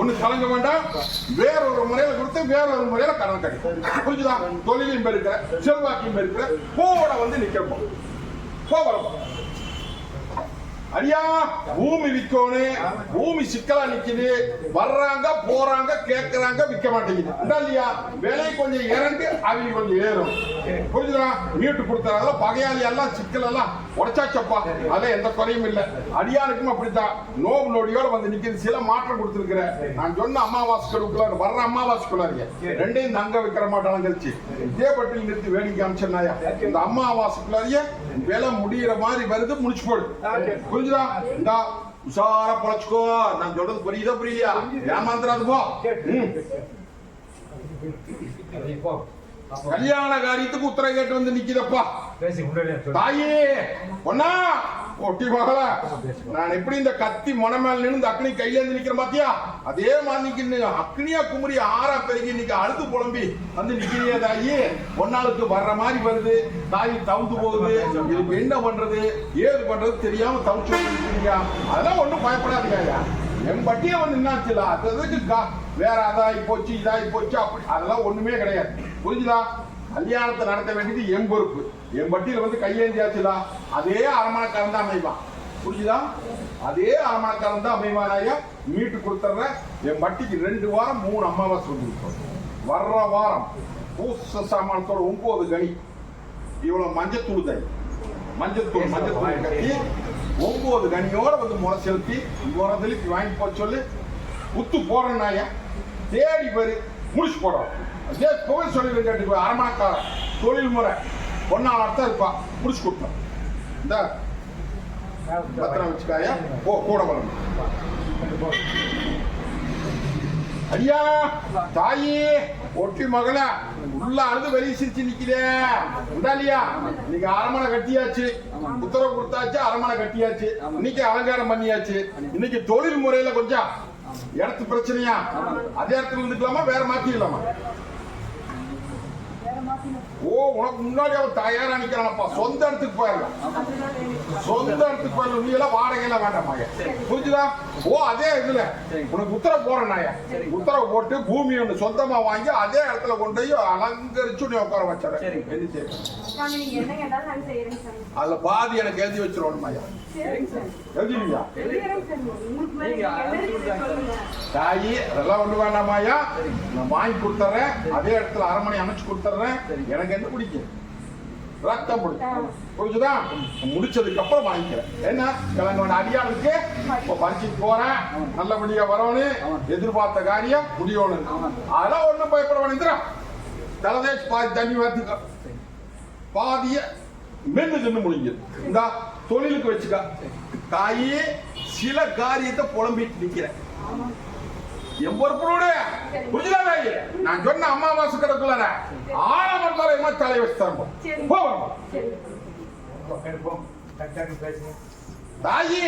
ஒண்ணு கலங்க வேண்டாம். வேற ஒரு முறையில கொடுத்து வேற ஒரு முறையில கடன் கிடைக்கும். புரிஞ்சுதா? தொழிலையும் பெருக்கிற செல்வாக்கையும் பெருக்கிற போட வந்து நிக்கிறப்போம் போ அடியா ஐயா பூமி விற்கணும் பூமி சிக்கலா நிக்குது. வர்றாங்க போறாங்க கேட்கறாங்க விற்க மாட்டேங்குது. இல்லையா? விலை கொஞ்சம் இறங்கு அவங்க கொஞ்சம் ஏறும். புரிஞ்சுதா? வீட்டு கொடுத்தாங்க பகையாளி எல்லாம் சிக்கல் எல்லாம் உடைச்சாச்சப்பா? அதுல எந்த குறையும் இல்ல. அடியாருக்கும் அப்படித்தான். நோவு நொடியோட வந்து நிக்கிறது சில மாற்றம் கொடுத்துருக்கிறேன் நான் சொன்ன அமாவாசைக்குள்ள வர்ற அமாவாசைக்குள்ளாரிங்க ரெண்டையும் தங்க வைக்கிற மாட்டாலும் கழிச்சு. இதே பட்டியல் நிறுத்தி வேடிக்கை அமைச்சனாயா இந்த அமாவாசைக்குள்ளாரிய விலை முடியிற மாதிரி வருது முடிச்சு போடு. புரிஞ்சுதா? இந்தா உஷாரா பொழைச்சுக்கோ. நான் சொல்றது புரியுதா புரியா ஏமாந்துடாது போ. கல்யாண காரியத்துக்கு உத்தர கேட்டு வந்து சொல்லு. தாயே ஒன்னா ஒட்டி மகள. நான் எப்படி இந்த கத்தி மொன மேல நின்று அக்னி கையில இருந்து நிக்கிற பாத்தியா? அதே மாதிரி அக்னியா குமரி ஆறா பெருகி இன்னைக்கு அழுத்து புலம்பி வந்து நிக்கிறியா தாயி. ஒன்னாளுக்கு வர்ற மாதிரி வருது. தாய் தவுந்து போகுது. இதுக்கு என்ன பண்றது? ஏது பண்றது தெரியாம தவிச்சு அதெல்லாம் ஒண்ணும் பயப்படாதீங்க என் பட்டியே வந்து என்னாச்சுல அது அதுக்கு வேற அதாகி போச்சு இதாகி போச்சு அப்படி அதெல்லாம் ஒண்ணுமே கிடையாது. புரிஞ்சுதா? கல்யாணத்தை நடத்த வேண்டியது என் பொறுப்பு. என் பட்டியல வந்து கையேந்தியாச்சுதா அதே அரமணக்காரன் தான் அமைவான். புரிஞ்சுதா? அதே அரமணக்காரன் தான் அமைவானாயா மீட்டு கொடுத்துட்றேன். என் பட்டிக்கு ரெண்டு வாரம் மூணு அமாவாசை கொடுத்துருக்கோம் வர்ற வாரம் பூச சாமானத்தோட ஒன்பது கனி. இவ்வளவு மஞ்சத்தூள் தான். மஞ்சத்தூள் மஞ்சத்தூள் கட்டி ஒன்பது கனியோட வந்து முறை செலுத்தி முறை செலுத்தி வாங்கி போக சொல்லு. உத்து போடுறேன் நாயா தேடி பேரு. முடிச்சு போடுறோம் அதே புகழ் சொல்லி கேட்டு அரமணக்காரன் தொழில் முறை. பொன்னாளர் தான் இருப்பா. முடிச்சு கொடுத்தான் இந்த. பத்திரம் வச்சுக்காயா? ஓ கூட வரணும் ஐயா தாயி ஒட்டி மகள உள்ள அழுது வெளியே சிரிச்சு நிக்கிறே உண்டாலியா இன்னைக்கு அரமனை கட்டியாச்சு. உத்தரவு கொடுத்தாச்சு அரமனை கட்டியாச்சு. இன்னைக்கு அலங்காரம் பண்ணியாச்சு. இன்னைக்கு தொழில் முறையில கொஞ்சம் இடத்து பிரச்சனையா? அதே இடத்துல இருந்துக்கலாமா? வேற மாத்திடலாமா உனக்கு முன்னாடி அவன் தயாரா நிக்கிறானப்பா. சொந்த இடத்துக்கு போயிடலாம். சொந்த இடத்துக்கு போயிடலாம். நீ எல்லாம் வாடகை எல்லாம் வேண்டாமாங்க புரிஞ்சுதா? ஓ அதே இதுல. உனக்கு உத்தரவு போறேன் நாய உத்தரவு போட்டு பூமி ஒண்ணு சொந்தமா வாங்கி அதே இடத்துல கொண்டு போய் அலங்கரிச்சு நீ உட்கார வச்சிடறேன். நான் அதுல பாதி எனக்கு எழுதி வச்சிருவோம் சாமி. எழுதிடுவியா? தாயி அதெல்லாம் ஒண்ணு வேண்டாமாயா நான் வாங்கி கொடுத்துறேன். அதே இடத்துல அரண்மனை அமைச்சு கொடுத்துறேன். எனக்கு என்ன பிடிக்கும். ரத்தம் பிடிக்கும். புரிஞ்சுதா? முடிச்சதுக்கு அப்புறம் வாங்கிக்கிறேன். என்ன கிழங்கோட அடியாளுக்கு இப்போ பறிச்சுட்டு போறேன். நல்லபடியா வரணும் எதிர்பார்த்த காரியம் முடியணும். அதெல்லாம் ஒண்ணும் பயப்பட வேண்டியதுரா தலைதேஷ் பாதி தண்ணி வாத்துக்க. பாதிய மென்னு தின்னு முடிஞ்சது இந்த தொழிலுக்கு வச்சுக்க. தாயே சில காரியத்தை புலம்பிட்டு நிக்கிறேன். பொறுப்போடு புரிஞ்சுதா? நான் சொன்ன அமாவாசை கிடக்குள்ள ஆழம் தலைமை தலை வச்சு. போவோம். தாயி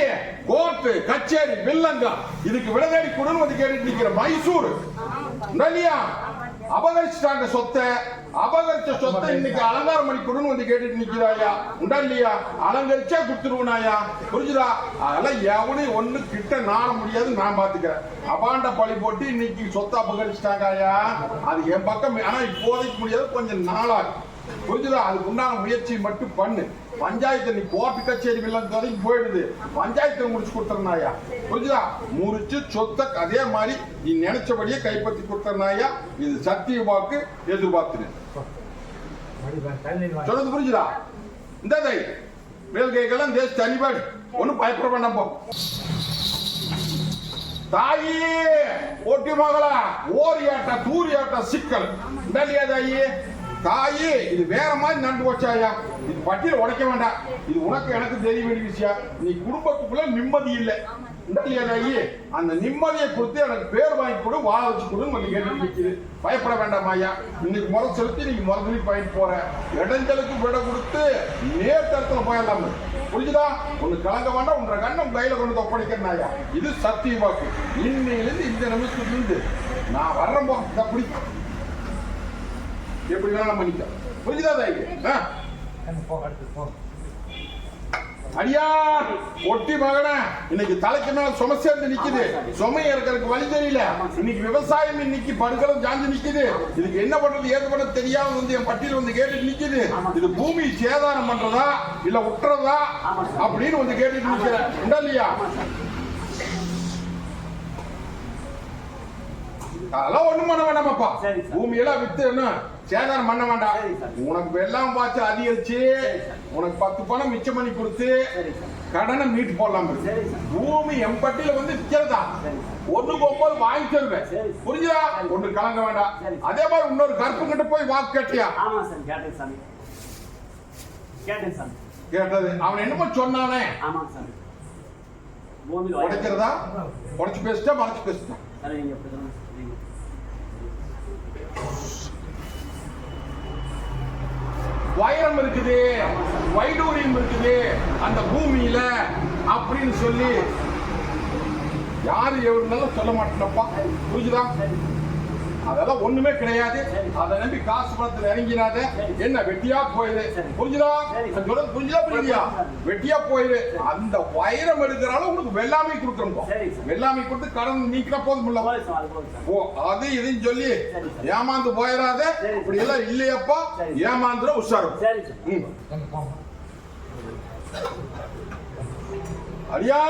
கோர்ட்டு கச்சேரி வில்லங்கா. இதுக்கு விடதேடி கொடுன்னு வந்து கேட்டுட்டு நிக்கிற மைசூர். இல்லையா அபகரிச்சுட்டாங்க சொத்தை. அபகரிச்ச சொத்தை இன்னைக்கு அலங்காரம் பண்ணி கொடுன்னு வந்து கேட்டுட்டு நிக்கிறாயா? உண்டா இல்லையா? அலங்கரிச்சா குடுத்துருவனாயா? புரிஞ்சுதா? அதெல்லாம் எவனையும் ஒண்ணு கிட்ட நாட முடியாது நான் பாத்துக்கிறேன். அபாண்ட பழி போட்டு இன்னைக்கு சொத்தை அபகரிச்சுட்டாங்கயா? அது என் பக்கம் ஆனா இப்போதைக்கு முடியாது கொஞ்சம் நாளாகும். புரிஞ்சுதா? அதுக்கு உண்டான முயற்சி மட்டும் பண்ணு. பஞ்சாயத்து நீ கோர்ட்டு கச்சேரி வில்லங்கதைக்கு போயிடுது. பஞ்சாயத்தை முடிச்சு கொடுத்துருந்தாயா புரிஞ்சுதா? முடிச்சு சொத்தை அதே மாதிரி நீ நினைச்சபடியே கைப்பற்றி கொடுத்துருந்தாயா இது சத்திய வாக்கு எதிர்பார்த்துரு சொல்றது புரிஞ்சுதா? இந்த தை மேல் கைக்கெல்லாம் தேச தனிபாடு ஒன்னும் பயப்பட வேண்டாம் தாயே ஒட்டி மகளா ஓரியாட்ட தூரியாட்ட சிக்கல். இந்த தாயே இது வேற மாதிரி நண்டு போச்சாயா இது பட்டியல் உடைக்க வேண்டாம். இது உனக்கு எனக்கு தெரிய வேண்டிய விஷயம். நீ குடும்பத்துக்குள்ள நிம்மதி இல்லை. இந்த அந்த நிம்மதியை கொடுத்து எனக்கு பேர் வாங்கி கொடு வாழ வச்சு கொடுன்னு வந்து கேட்டு நிற்குது பயப்பட வேண்டாம் ஐயா. இன்னைக்கு முறை செலுத்தி நீங்க முறை சொல்லி பயன் போற. இடைஞ்சலுக்கு விட கொடுத்து நேர்த்தரத்துல போயிடலாம் புரிஞ்சுதா? ஒண்ணு கலங்க வேண்டாம் உன்ற கண்ணம் கையில கொண்டு ஒப்படைக்கிறேன் ஐயா. இது சத்திய வாக்கு இன்னையிலிருந்து இந்த நிமிஷத்துல இருந்து நான் வர்றேன் போ இதை பிடிக்கும். எப்படி வேணாலும் பண்ணிக்கலாம் புரிஞ்சுதா தாய் அடியா ஒட்டி மகன இன்னைக்கு தலைக்கு மேல சும சேர்ந்து நிக்குது. சுமை இருக்கிறதுக்கு வழி தெரியல. இன்னைக்கு விவசாயம் இன்னைக்கு படுகளும் சாஞ்சு நிக்குது. இதுக்கு என்ன பண்றது ஏது பண்றது தெரியாம வந்து என் பட்டியல் வந்து கேட்டுட்டு நிக்குது. இது பூமி சேதாரம் பண்றதா இல்ல விட்டுறதா அப்படின்னு வந்து கேட்டுட்டு நிக்கிறேன். இல்லையா? அதெல்லாம் ஒண்ணும் பண்ண வேண்டாமாப்பா. பூமியெல்லாம் வித்து என்ன சேதாரம் பண்ண வேண்டாம். உனக்கு வெள்ளம் பார்த்து அதிகரிச்சு உனக்கு பத்து பணம் மிச்சம் பண்ணி கொடுத்து கடனை மீட்டு போடலாம் பூமி என் பட்டியல வந்து விற்கிறதா. ஒண்ணுக்கு ஒன்பது வாங்கி தருவேன். புரிஞ்சுதா? ஒண்ணு கலங்க வேண்டாம். அதே மாதிரி இன்னொரு கருப்பு கிட்ட போய் வாக்கு கேட்டியா? கேட்டது. அவன் என்னமோ சொன்னானே. உடைக்கிறதா? உடைச்சு பேசிட்டா மறைச்சு பேசிட்டா சார் நீங்க எப்படி சொல்லுங்க நீங்க வைரம் இருக்குது வைடூரியம் இருக்குது அந்த பூமியில அப்படின்னு சொல்லி யாரு எவ்வளவு சொல்ல மாட்டேனப்பா. புரிஞ்சுதான் அதெல்லாம் ஒண்ணுமே கிடையாது. அதை நம்பி காசு பணத்துல இறங்கினாத என்ன வெட்டியா போயிரு. புரிஞ்சுதா? சொல்றது புரிஞ்சுதா புரியுதியா வெட்டியா போயிரு. அந்த வைரம் எடுக்கிற அளவு உனக்கு வெள்ளாமை சார். வெள்ளாமை கொடுத்து கடன் நீக்கிற போதும் இல்ல. ஓ அது இதுன்னு சொல்லி. ஏமாந்து போயிடாத. இப்படி எல்லாம் இல்லையப்பா. ஏமாந்துட உஷாரும் அடியா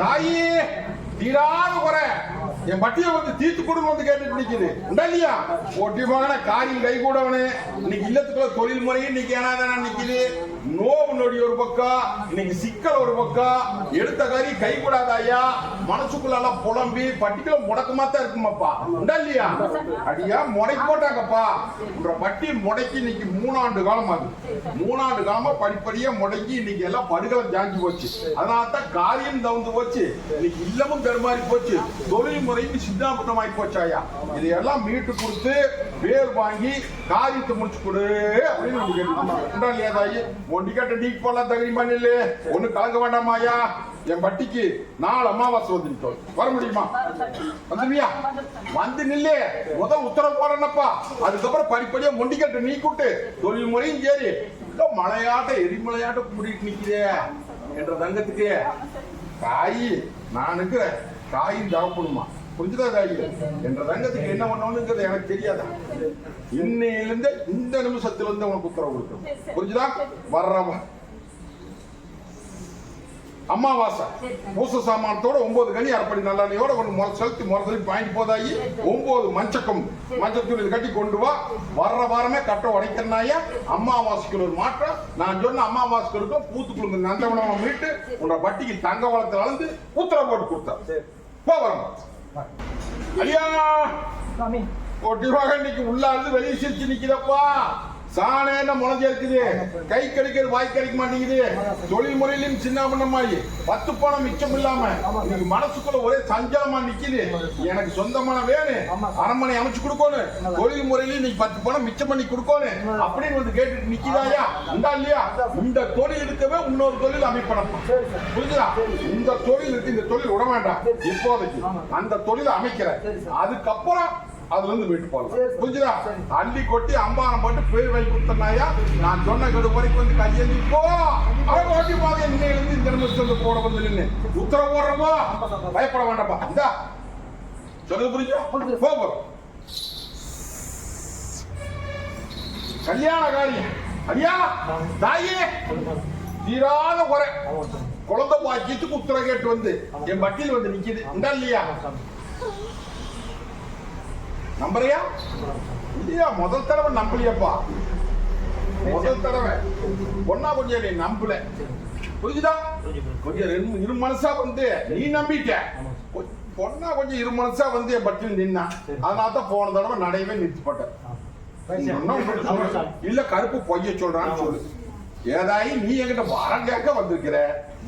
தாயி தீராத குறை. என் பட்டிய வந்து தீர்த்து கொடுங்க வந்து கேட்டு பிடிக்குது உண்டா இல்லையா? ஒட்டி மகன காரியம் கை கூடவனே. இன்னைக்கு இல்லத்துக்குள்ள தொழில் முறையும் இன்னைக்கு ஏனாதானா நிக்குது. நோவு நொடி ஒரு பக்கம் இன்னைக்கு சிக்கல் ஒரு பக்கம் எடுத்த காரி கை கூடாத ஐயா? மனசுக்குள்ள எல்லாம் புலம்பி பட்டிக்குள்ள முடக்கமா தான் இருக்குமாப்பா. உண்டா இல்லையா? அடியா முடை போட்டாங்கப்பா. உன்ற பட்டி முடக்கி இன்னைக்கு மூணாண்டு காலம் ஆகுது. மூணாண்டு காலமா படிப்படியா முடங்கி இன்னைக்கு எல்லாம் படுகளை ஜாஞ்சி போச்சு. அதனால தான் காரியம் தவுந்து போச்சு. இன்னைக்கு இல்லமும் பெருமாறி போச்சு. தொழில் முறையும் சித்தாபுத்தம் ஆகி போச்சாயா? இதையெல்லாம் மீட்டு கொடுத்து பேர் வாங்கி காரியத்தை முடிச்சு கொடு அப்படின்னு நம்ம லேதாயி இல்லையா தாயி? ஒண்டி கட்ட டீ போலாம் தகுதி பண்ணல ஒண்ணு கலங்க வேண்டாமாயா? என் பட்டிக்கு நாலு அமாவாசை வந்துட்டோம் வர முடியுமா? வந்துவியா வந்து நில்லு. முத உத்தரவு போறேன்னப்பா அதுக்கப்புறம் படிப்படியா மொண்டிக்கட்டு நீ கூட்டு. தொழில் முறையும் சரி. மலையாட்ட எரிமலையாட்ட கூட்டிட்டு நிக்கிறே என்ற தங்கத்துக்கு. காய் நான் இருக்கிறேன் தாயும் புரிஞ்சுதா தாயி என்ற ரங்கத்துக்கு என்ன பண்ணணுங்கிறது எனக்கு தெரியாதா? இன்னையிலிருந்து இந்த நிமிஷத்துல இருந்து உனக்கு உத்தரவு கொடுக்கணும். புரிஞ்சுதா? வர்றவன் அமாவாசை. பூச சாமானத்தோட ஒன்பது கனி அரைப்படி நல்லெண்ணையோட ஒன்று முறை செலுத்தி முறை செலுத்தி வாங்கிட்டு போதாயி ஒன்பது மஞ்சக்கம் மஞ்சத்தூள் கட்டி கொண்டு வா. வர்ற வாரமே கட்ட உடைக்கிறனாயா? அமாவாசைக்கு ஒரு மாற்றம். நான் சொன்ன அமாவாசைக்கு இருக்கும் பூத்துக்குழுங்க நந்தவனமா மீட்டு உன்னோட வட்டிக்கு தங்க வளத்துல அளந்து உத்தரவு போட்டு கொடுத்தா போ வரம் ஐயா சாமி ஒட்டிவாக இன்னைக்கு உள்ள இருந்து வெளியே சிரிச்சு நிக்குதப்பா. சாணேன முளைஞ்சிருக்குது கை கடிக்கிறது வாய் கிடைக்க மாட்டேங்குது. தொழில் முறையிலும் சின்ன பண்ணமாயி பத்து பணம் மிச்சம் இல்லாம இன்னைக்கு மனசுக்குள்ள ஒரே சஞ்சலமா நிக்குது. எனக்கு சொந்தமான வேணும் அரண்மனை அமைச்சு கொடுக்கணும் தொழில் முறையில இன்னைக்கு பத்து பணம் மிச்சம் பண்ணி கொடுக்கணும் அப்படின்னு வந்து கேட்டுட்டு நிக்கிறாயா உண்டா இல்லையா? இந்த தொழில் இருக்கவே இன்னொரு தொழில் அமைப்பணும் புரிஞ்சுதா? இந்த தொழில் இருக்கு இந்த தொழில் விட வேண்டாம் இப்போதைக்கு அந்த தொழிலை அமைக்கிறேன். அதுக்கப்புறம் அதுல இருந்து வீட்டு போகலாம் புரிஞ்சுதா? அள்ளி கொட்டி அம்பாரம் போட்டு பேர் வாங்கி கொடுத்தனாயா நான் சொன்ன கடு வரைக்கும் வந்து கையெழுதி போ. அவன் ஓட்டி பாதை இன்னையில இருந்து இந்த நிமிஷத்துல போட வந்து நின்னு. உத்தரவு போடுறப்போ பயப்பட வேண்டாம்ப்பா. இந்தா. சொல்லுது புரிஞ்சா போ போறோம். கல்யாண காரியம் ஐயா தாயே தீராத குறை. குழந்தை பாக்கியத்துக்கு உத்தரவு கேட்டு வந்து என் வட்டியில் வந்து நிக்குது. உண்டா இல்லையா நம்புறியா? இல்லையா? முதல் தடவை நம்பலையப்பா. முதல் தடவை. ஒன்னா கொஞ்சம் நீ நம்பல. புரிஞ்சுதா? கொஞ்சம் ரெண்டு இரு மனசா வந்து நீ நம்பிட்ட. பொண்ணா கொஞ்சம் இரு மனசா வந்து என் பட்டியல் நின்னா. அதனால தான் போன தடவை நடையவே நிறுத்தப்பட்டேன் இல்ல கருப்பு பொய்ய சொல்றான்னு சொல்லு. ஏதாயி நீ என்கிட்ட வரம் கேட்க வந்திருக்கிற?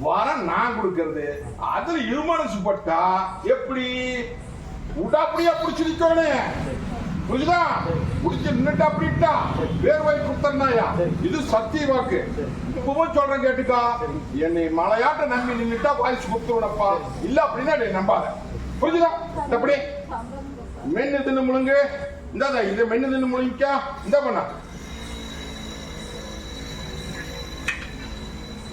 வரம் நான் கொடுக்கறது. அதுல இருமனசு பட்டா எப்படி? உடாப்படியா புடிச்சு நிக்கணும் புரியுதா புடிச்சு நின்னுட்டா அப்படின்ட்டா. பேர் வாங்கி கொடுத்தனாயா இது சத்திய வாக்கு. இப்பவும் சொல்றேன் கேட்டுக்கா. என்னை மலையாட்ட நம்பி நின்னுட்டா வாய்ஸ் கொடுத்துருவனப்பா. இல்ல அப்படின்னா நீ நம்பாத. புரியுதா அப்படி மென்னு தின்னு முழுங்கு. இந்தாதா இது மென்னு தின்னு முழுங்கிக்கா. இந்த பண்ணா.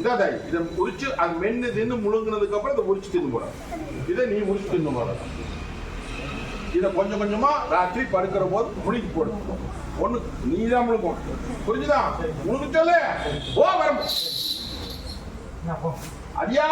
இதா இதை உரிச்சு அது மென்னு தின்னு முழுங்கினதுக்கு அப்புறம் இதை உரிச்சு தின்னு போட. இதை நீ உரிச்சு தின்னு போற இதை கொஞ்சம் கொஞ்சமா ராத்திரி படுக்கிற போது முழுகி போடு. ஒண்ணு நீ தான் முழுக்கும் புரிஞ்சுதா? முழுக்க சொல்லு ஓ வரும். நான் போ அடியா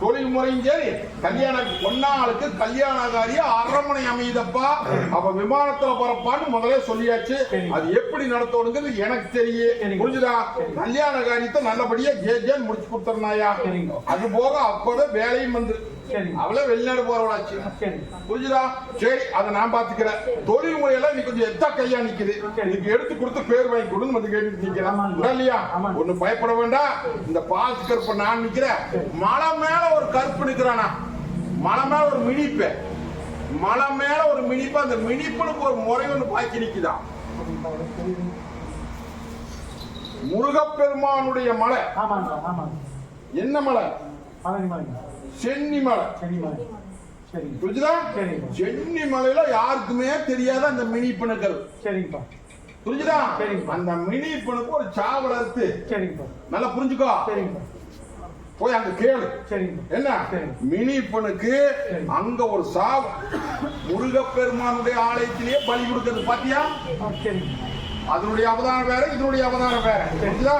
தொழில் முறையும் சரி. கல்யாண பொன்னாளுக்கு கல்யாணகாரிய அரண்மனை அமையுதப்பா. அப்ப விமானத்துல போறப்பான்னு முதல்ல சொல்லியாச்சு. அது எப்படி நடத்தணுங்கிறது எனக்கு தெரியும். புரிஞ்சுதா? கல்யாண காரியத்தை நல்லபடியா ஜே ஜேன்னு முடிச்சு கொடுத்துறனாயா சரிங்க. அது போக அப்பவே வேலையும் வந்து சரிங்க. அவளே வெளிநாடு போறவளாச்சு. சரி. புரிஞ்சுதா? சரி அதை நான் பாத்துக்கிறேன். தொழில் முறையெல்லாம் நீ கொஞ்சம் எத்தா கையா நிக்குது. சரி. நீக்கு எடுத்து கொடுத்து பேர் வாங்கி கொடுன்னு வந்து கேட்டு நிக்கிறேன். இல்லையா. ஒண்ணு பயப்பட வேண்டாம். இந்த பால் கருப்பை நான் நிக்கிறேன். மலை மேல ஒரு கருப்பு நிக்கிறானா? மலை மேல ஒரு மினிப்பு. மலை மேல ஒரு மினிப்பு. அந்த மினிப்புனுக்கு ஒரு முறை ஒண்ணு பாக்கி நிக்குதான் முருகப்பெருமானுடைய மலை. என்ன மலை? பழனி மலைங்க சென்னி மலை சரி மலை சரிங்க புரிஞ்சுதா? சரிங்க. சென்னி மலையில யாருக்குமே தெரியாத அந்த மினிப்பனுக்கள் சரிங்கப்பா புரிஞ்சுதா. அந்த மினிப்பனுக்கு ஒரு சாவல் அறுத்து. சரிங்கப்பா நல்லா புரிஞ்சுக்கோ. சரிங்கப்பா போய் அங்க கேளு. என்ன. மினிப்பனுக்கு சரி. அங்க ஒரு சாவு முருகப்பெருமானுடைய ஆலயத்திலேயே பலி கொடுக்கிறது. பாத்தியா? அதனுடைய அவதாரம் வேற இதனுடைய அவதாரம் வேற. புரிஞ்சுதா?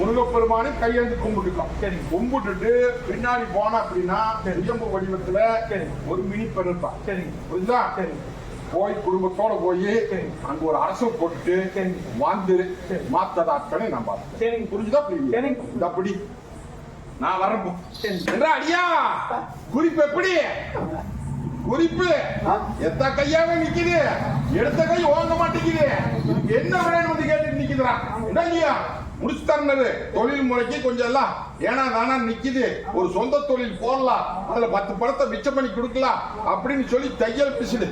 முருகப்பெருமானை கையெழுந்து கும்பிட்டுக்கோம் சரி. கும்பிட்டுட்டு பின்னாடி போன அப்படின்னா சரி. சுயம்பு வடிவத்துல சரி. ஒரு மினிப்பன் இருப்பான் சரிங்க புரியுதா சரி போய் குடும்பத்தோட போய் சரி. அங்க ஒரு அரசு போட்டுட்டு சரி. சரி. மாத்ததாக்கனை நான் பார்த்தேன் சரிங்க புரிஞ்சுதா புரியுது. இந்த அப்படி நான் வரேன் போ. சரி. என்றா அடியா குறிப்பு எப்படி குறிப்பு எத்த கையாவே நிக்குது எடுத்த கை ஓங்க மாட்டேங்குது என்ன வேணும் வந்து கேட்டுட்டு நிக்குதுடா என்ன இல்லையா தொழில் முறைக்கு கொஞ்சம் எல்லாம் ஏன்னா தானா நிக்குது. ஒரு சொந்த தொழில் போடலாம். அதுல பத்து பணத்தை மிச்சம் பண்ணி கொடுக்கலாம் அப்படின்னு சொல்லி தையல் பிசுடு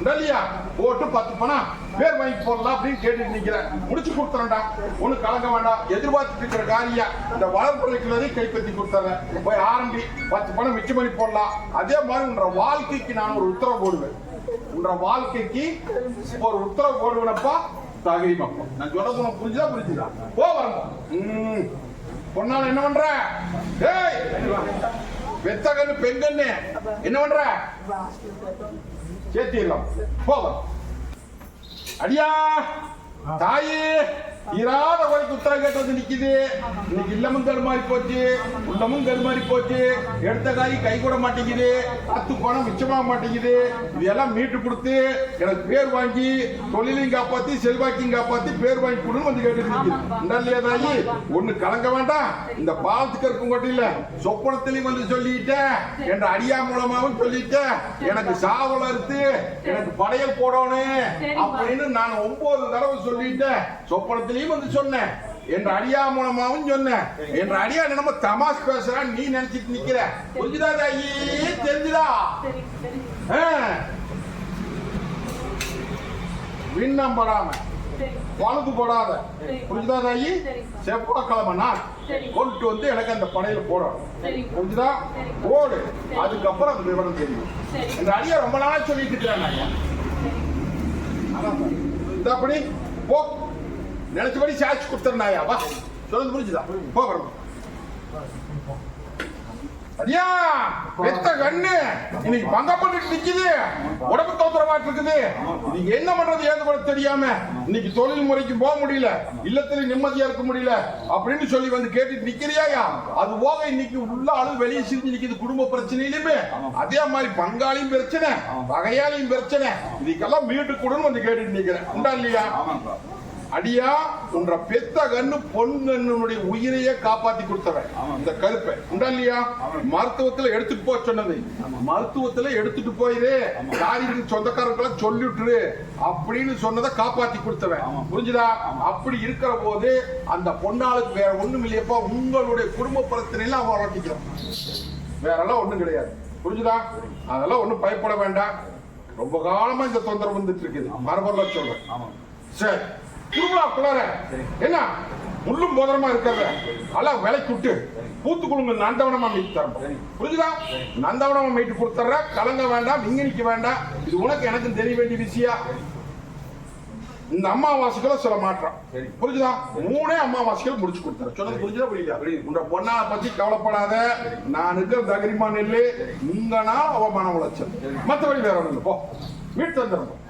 இல்லையா போட்டு பத்து பணம் பேர் வாங்கி போடலாம் அப்படின்னு கேட்டுட்டு நிக்கிறேன். முடிச்சு கொடுத்துறேன்டா. ஒன்னும் கலங்க வேண்டாம். எதிர்பார்த்துட்டு இருக்கிற காரியம் இந்த வளர்ப்புறைக்குள்ளதே கைப்பற்றி கொடுத்துறேன். போய் ஆரம்பி பத்து பணம் மிச்சம் பண்ணி போடலாம். அதே மாதிரி உன்ற வாழ்க்கைக்கு நான் ஒரு உத்தரவு போடுவேன். உன்ற வாழ்க்கைக்கு ஒரு உத்தரவு போடுவேனப்பா. தகை மக்கள் நான் சொல்றது உனக்கு புரிஞ்சுதா புரிஞ்சுதா? போ வரணும். பொண்ணால என்ன பண்ற? ஏய்! பெத்த கண்ணு பெண் கண்ணு என்ன பண்ற? சேர்த்திடலாம். போதும் அடியா! தாயே! இராத வரைக்கும் உத்தரவு கேட்டது நிக்குது. இன்னைக்கு இல்லமும் கருமாறி போச்சு உள்ளமும் கருமாறி போச்சு. எடுத்த காய் கை கூட மாட்டேங்குது பத்து பணம் மிச்சமாக மாட்டேங்குது. இதெல்லாம் மீட்டு கொடுத்து எனக்கு பேர் வாங்கி தொழிலையும் காப்பாத்தி செல்வாக்கையும் காப்பாத்தி பேர் வாங்கி கொடுன்னு வந்து கேட்டு நிக்குது தாயி? ஒண்ணு கலங்க வேண்டாம். இந்த பாலத்துக்கு இருக்கும் கொண்டு இல்ல சொப்பனத்திலையும் வந்து சொல்லிட்டேன். என்ற அடியா மூலமாவும் சொல்லிட்டேன். எனக்கு சாவல் அறுத்து எனக்கு படையல் போடணும் அப்படின்னு நான் ஒன்பது தடவை சொல்லிட்டேன். நீ வந்து சொன்னேன் என்ற அடியா மூலமாவும் சொன்னேன் என்ற அடியா நம்ம தமாஷ் பேசுறான் நீ நினைச்சிட்டு நிக்கிற. புரிஞ்சுதா தாயி? தெரிஞ்சுதா? ஆ. விண்ணம் படாம பழுது போடாத. புரிஞ்சுதா தாயி? செவ்வாய்க்கிழமை நாள். கொண்டு வந்து எனக்கு அந்த படையில போடணும். புரிஞ்சுதா? போடு. அதுக்கப்புறம் அந்த விவரம் தெரியும். இந்த அடியா ரொம்ப நாளா சொல்லிட்டு இருக்கிறேன் ஐயா இந்த அப்படி. போ. நினைச்சபடி சாட்சி கொடுத்துருந்தாயா வா சொல்லுது புரிஞ்சுதா போ அடியா பெத்த கண்ணு இன்னைக்கு பங்கப்பட்டு நிக்குது உடம்பு தோத்திரமாட்டு இருக்குது நீங்க என்ன பண்றது ஏது கூட தெரியாம இன்னைக்கு தொழில் முறைக்கு போக முடியல இல்லத்துல நிம்மதியா இருக்க முடியல அப்படின்னு சொல்லி வந்து கேட்டுட்டு நிக்கிறியாயா அது போக இன்னைக்கு உள்ள ஆளு வெளியே சிரிஞ்சு நிக்குது குடும்ப பிரச்சனையிலுமே அதே மாதிரி பங்காளியும் பிரச்சனை வகையாளியும் பிரச்சனை இதுக்கெல்லாம் மீட்டு கூடன்னு வந்து கேட்டுட்டு நிக்கிறேன் உண்டா இல்லையா அடியா உன்ற பெத்த கண்ணு பொன்னுடைய உயிரையே காப்பாத்தி கொடுத்தவன் இந்த கருப்பை உண்டா இல்லையா? மருத்துவத்துல எடுத்துட்டு போக சொன்னது. மருத்துவத்துல எடுத்துட்டு போயிரு. காரியத்துக்கு சொந்தக்காரர்களை சொல்லிட்டுரு. அப்படின்னு சொன்னதை காப்பாத்தி கொடுத்தவன் புரிஞ்சுதா? அப்படி இருக்கிற போது அந்த பொண்ணாளுக்கு வேற ஒண்ணும் இல்லையப்பா உங்களுடைய குடும்ப பிரச்சனையில அவன் வளர்த்திக்கிறான் வேற எல்லாம் ஒண்ணும் கிடையாது. புரிஞ்சுதா? அதெல்லாம் ஒண்ணும் பயப்பட வேண்டாம். ரொம்ப காலமா இந்த தொந்தரவு வந்துட்டு இருக்குது. மரபொருளா சொல்றேன். சரி. திருவிழாக்குள்ளார. என்ன? முள்ளும் போதரமா இருக்கிறத. எல்லாம் விலைக்கு விட்டு பூத்துக்குழுங்க நந்தவனமா மீட்டு தரணும் புரிஞ்சுதா? நந்தவனமா மீட்டு கொடுத்துட்ற கலங்க வேண்டாம் விங்க நிக்க வேண்டாம். இது உனக்கு எனக்கும் தெரிய வேண்டிய விஷயம். இந்த அமாவாசைக்குள்ள சில மாற்றம் புரிஞ்சுதா? மூணே அமாவாசைகள் முடிச்சு கொடுத்தாரு சொன்னது புரிஞ்சுதா புரியல உங்க பொண்ணா பத்தி கவலைப்படாத. நான் இருக்கிற தகரிமா நெல்லு உங்கனா அவமான உளைச்சல் மத்தபடி வேற ஒண்ணு போ. வீட்டு வந்துடணும்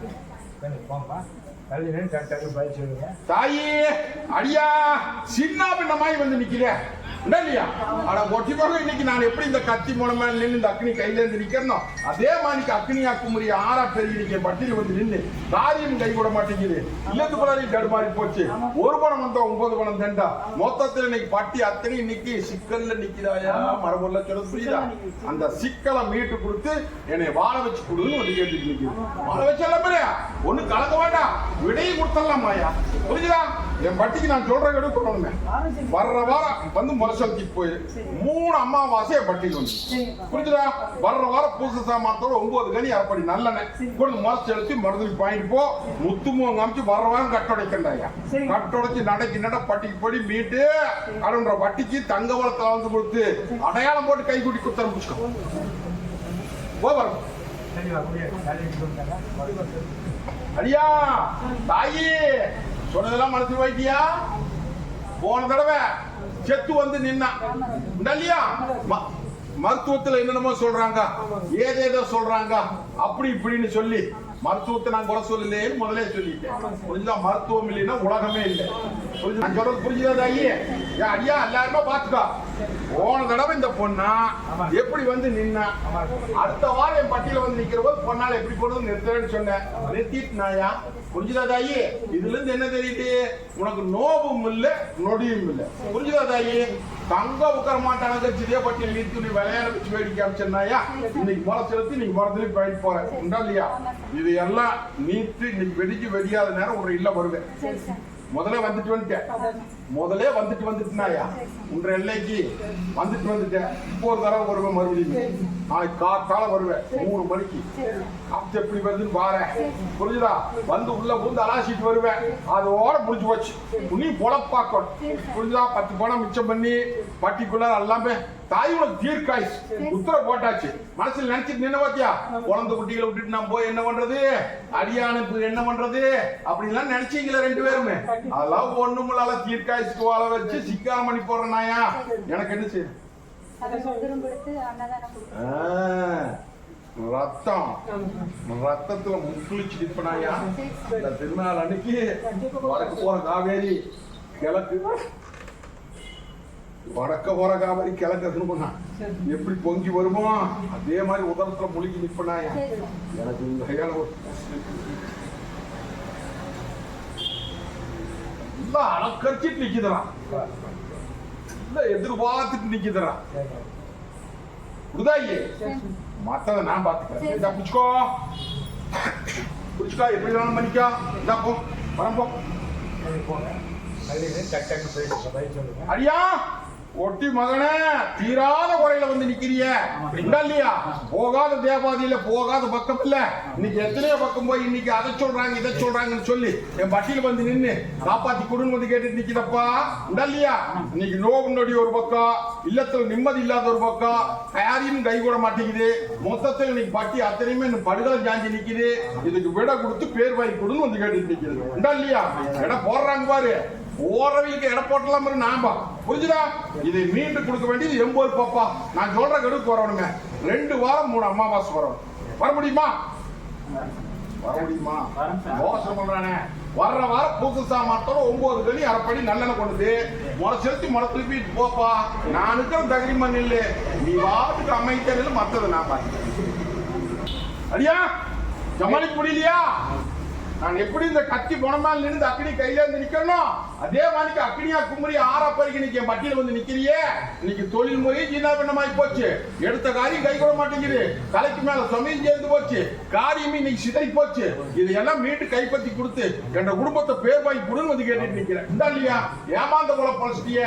தாயே தாயி அடியா சின்ன பின்னமாய் வந்து நிக்கிறேன் இல்லையா ஆனா ஒட்டி இன்னைக்கு நான் எப்படி இந்த கத்தி மூலமா நின்று இந்த அக்னி கையில இருந்து நிக்கிறனோ அதே மாதிரி அக்னி ஆக்குமுறி ஆறா பெருகி நிக்க பட்டியல் வந்து நின்று காரியம் கை விட மாட்டேங்குது. இல்லத்து பலரையும் தடுமாறி போச்சு. ஒரு பணம் வந்தா ஒன்பது பணம் தண்டா. மொத்தத்துல இன்னைக்கு பட்டி அத்தனை இன்னைக்கு சிக்கல்ல நிக்கிறாயா? மரபுள்ள சொல்ல புரியுதா? அந்த சிக்கலை மீட்டு கொடுத்து என்னை வாழ வச்சு கொடுன்னு வந்து கேட்டுட்டு நிக்குது. வாழ வச்சு எல்லாம் ஒண்ணு கலக்க வேண்டாம். விடையை கொடுத்துடலாம் மாயா என் பட்டிக்கு நான் சொல்ற கெடு சொல்லணுமே வர்ற வாரம் வந்து முரசலத்துக்கு போய் மூணு அமாவாசை என் பட்டிக்கு வந்து. புரிஞ்சுதா? வர்ற வாரம் பூச சாமானத்தோட ஒன்பது கனி அரைப்படி நல்லெண்ணெய் கொண்டு முரசு செலுத்தி மருந்துக்கு வாங்கிட்டு போ. முத்துமோ காமிச்சு வர்ற வாரம் கட்டடைக்கண்டாயா கட்டடைச்சு நடைக்கு நட பட்டிக்கு படி மீட்டு அடுன்ற வட்டிக்கு தங்க வளத்துல வந்து கொடுத்து அடையாளம் போட்டு கை கூட்டி குத்தரம் பிடிச்சிக்கோ போ வரும். அடியா தாயி. சொன்னதெல்லாம் மனசுல வைத்தியா? போன தடவை செத்து வந்து நின்னா. இல்லையா மருத்துவத்துல என்னென்னமோ சொல்றாங்க. ஏதேதோ சொல்றாங்க. அப்படி இப்படின்னு சொல்லி மருத்துவத்தை நான் குறை சொல்லலையேன்னு முதலே சொல்லிட்டேன். புரிஞ்சா மருத்துவம் இல்லைன்னா உலகமே இல்லை. புரிஞ்சு நான் சொல்றது புரிஞ்சுதா ஐயே ஏன் அடியா எல்லாருமே பாத்துக்கா போன தடவை இந்த பொண்ணா எப்படி வந்து நின்னா? அடுத்த வாரம் என் பட்டியல வந்து நிக்கிற போது பொண்ணால எப்படி போனது நிறுத்துறேன்னு சொன்னேன். நிறுத்திட்டு நாயா? புரிஞ்சுதா தாயி இதுல இருந்து என்ன தெரியுது? உனக்கு நோவும் இல்ல நொடியும் இல்ல. புரிஞ்சுதா தாயி தங்க உட்கார மாட்டான கட்சிதே பட்டியல் நிறுத்தி நீ விளையாட வச்சு வேடிக்கை அமைச்சனாயா இன்னைக்கு முறை செலுத்தி நீங்க முறத்துல போயிட்டு போறேன் உண்டா இல்லையா? இது எல்லாம் நீட்டு இன்னைக்கு வெடிச்சு வெடியாத நேரம் ஒரு இல்ல வருவேன் முதல்ல வந்துட்டு வந்துட்டேன். முதலே வந்துட்டு வந்துட்டுனாயா? உன்ற எல்லைக்கு வந்துட்டு வந்துட்டேன். இப்போ ஒரு தடவை வருவேன் மறுபடியும். நாளைக்கு காத்தால வருவேன். மூணு மணிக்கு. காத்து எப்படி வருதுன்னு பாறேன் புரிஞ்சுதா? வந்து உள்ள பூந்து அலாசிட்டு வருவேன். அதோட முடிஞ்சு போச்சு. நீ பொழப்பாக்கணும். புரிஞ்சுதா? பத்து பணம் மிச்சம் பண்ணி பட்டிக்குள்ள எல்லாமே தாய் உனக்கு தீர்க்காயுஸ் உத்தரவு போட்டாச்சு. மனசுல நினைச்சிட்டு நின்ன பாத்தியா? குழந்தை குட்டிகளை விட்டுட்டு நான் போய் என்ன பண்றது? அடியானுக்கு என்ன பண்றது? அப்படின்லாம் நினைச்சீங்களா ரெண்டு பேருமே. அதெல்லாம் ஒண்ணுமில்லாத தீர்க்காயுஸ்க்கு வாழ வச்சு சிக்காரம் பண்ணி போடுறேன் நாயா. எனக்கு என்ன செய்யும் ரத்தம். ரத்தத்துல முக்குளிச்சு நிற்பனாயா இந்த திருநாள் அன்னைக்கு வடக்கு போற காவேரி கிழக்கு. வடக்க போற காவேரி கிழக்கு திரும்பினா எப்படி பொங்கி வருமோ அதே மாதிரி உதரத்துல முழுகி நிற்பனாயா எனக்கு இந்த கையால அலக்கரிச்சிட்டு நிக்குதுறான் இல்ல எதிர்பார்த்துட்டு நிக்குதுறான் உதாயி மத்தத நான் பாத்துக்கிறேன் இதா புடிச்சுக்கோ. புடிச்சுக்கோ எப்படி வேணாலும் பண்ணிக்கோ. இதா போ. வரம் போ. சரி போங்க. அடியா! ஒட்டி மகனே தீராத குறையில வந்து நிக்கிறிய. இல்லையா போகாத தேவாதியில போகாத பக்கம் இல்ல. இன்னைக்கு எத்தனையோ பக்கம் போய் இன்னைக்கு அதை சொல்றாங்க இதை சொல்றாங்கன்னு சொல்லி என் பட்டியல வந்து நின்னு காப்பாத்தி கொடுன்னு வந்து கேட்டுட்டு நிக்குதப்பா. உண்டா இல்லையா இன்னைக்கு நோவு நொடி ஒரு பக்கம் இல்லத்துல நிம்மதி இல்லாத ஒரு பக்கம் யாரையும் கை கூட மாட்டேங்குது. மொத்தத்தில் இன்னைக்கு பட்டி அத்தனையுமே படுகலை ஜாஞ்சி நிக்குது. இதுக்கு விட கொடுத்து பேர் வாங்கி கொடுன்னு வந்து கேட்டுட்டு நிக்குது. உண்டா இல்லையா இடம் போடுறாங்க பாரு. ஓரவிலுக்கு இடம் போட்டலாம் நாம்பா. புரிஞ்சுதா? இதை மீண்டு கொடுக்க வேண்டியது எம்போது பாப்பா. நான் சொல்ற கடுக்கு வரணுங்க. ரெண்டு வாரம் மூணு அமாவாசை வரணும். வர முடியுமா? வர முடியுமா? மோசம் பண்றானே. வர்ற வாரம் பூசு சாமானத்தோட ஒன்பது கனி அரைப்படி நல்லெண்ணெய் கொண்டு முளை செலுத்தி முளை திருப்பிட்டு போப்பா. நான் இருக்கிற தகுதி மண் இல்லை. நீ வாட்டுக்கு அமைத்ததில் மத்தது நான் பார்க்கிறேன் அடியா? சமாளிக்க முடியலையா நான் எப்படி இந்த கத்தி குணமால் நின்று அக்னி கையில இருந்து நிக்கணும்? அதே மாதிரி அக்னியா குமரி ஆறா பறிக்க நிக்க என் வந்து நிக்கிறியே? இன்னைக்கு தொழில் முறை ஜீனாபின்னமாயி போச்சு. எடுத்த காரியம் கை கூட மாட்டேங்குது. தலைக்கு மேல சமயம் சேர்ந்து போச்சு. காரியம் இன்னைக்கு சிதறி போச்சு. இதையெல்லாம் மீட்டு கைப்பற்றி கொடுத்து என்ற குடும்பத்தை பேர் வாங்கி கொடுன்னு வந்து கேட்டுட்டு நிக்கிறேன். இந்த இல்லையா? ஏமாந்த போல பழச்சிட்டிய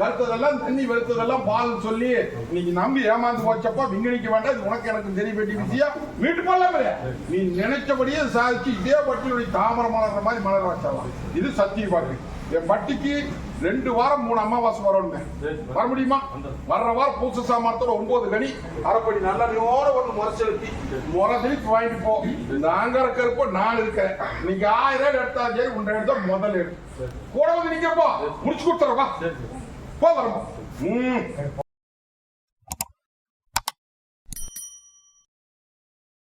கருத்ததெல்லாம் தண்ணி வெளுத்ததெல்லாம் பால் சொல்லி இன்னைக்கு நம்பி ஏமாந்து போச்சப்பா விங்கடிக்க வேண்டாம். இது உனக்கு எனக்கு தெரிய வேண்டிய விஷயம் மீட்டு போடலாம். நீ நினைச்சபடியே சாதிச்சு இதே பட்டியலுடைய தாமரம் மலர்ற மாதிரி மலர் வச்சிடலாம். இது சத்திய வாக்கு என் பட்டிக்கு ரெண்டு வாரம் மூணு அமாவாசை வரணுங்க வர முடியுமா? வர்ற வாரம் பூச சாமானத்தோட ஒன்பது கனி அரைப்படி நல்ல ஒன்று முறை செலுத்தி முறை செலுத்தி வாங்கிட்டு போ. நாங்க இருக்கிறப்போ நான் இருக்கேன். நீங்க ஆயிரம் ரூபாய் எடுத்தாலும் சரி உண்டை எடுத்தா முதல்ல எடு. கூட வந்து நிக்கப்போ முடிச்சு கொடுத்துறப்பா போ வரமா ம்.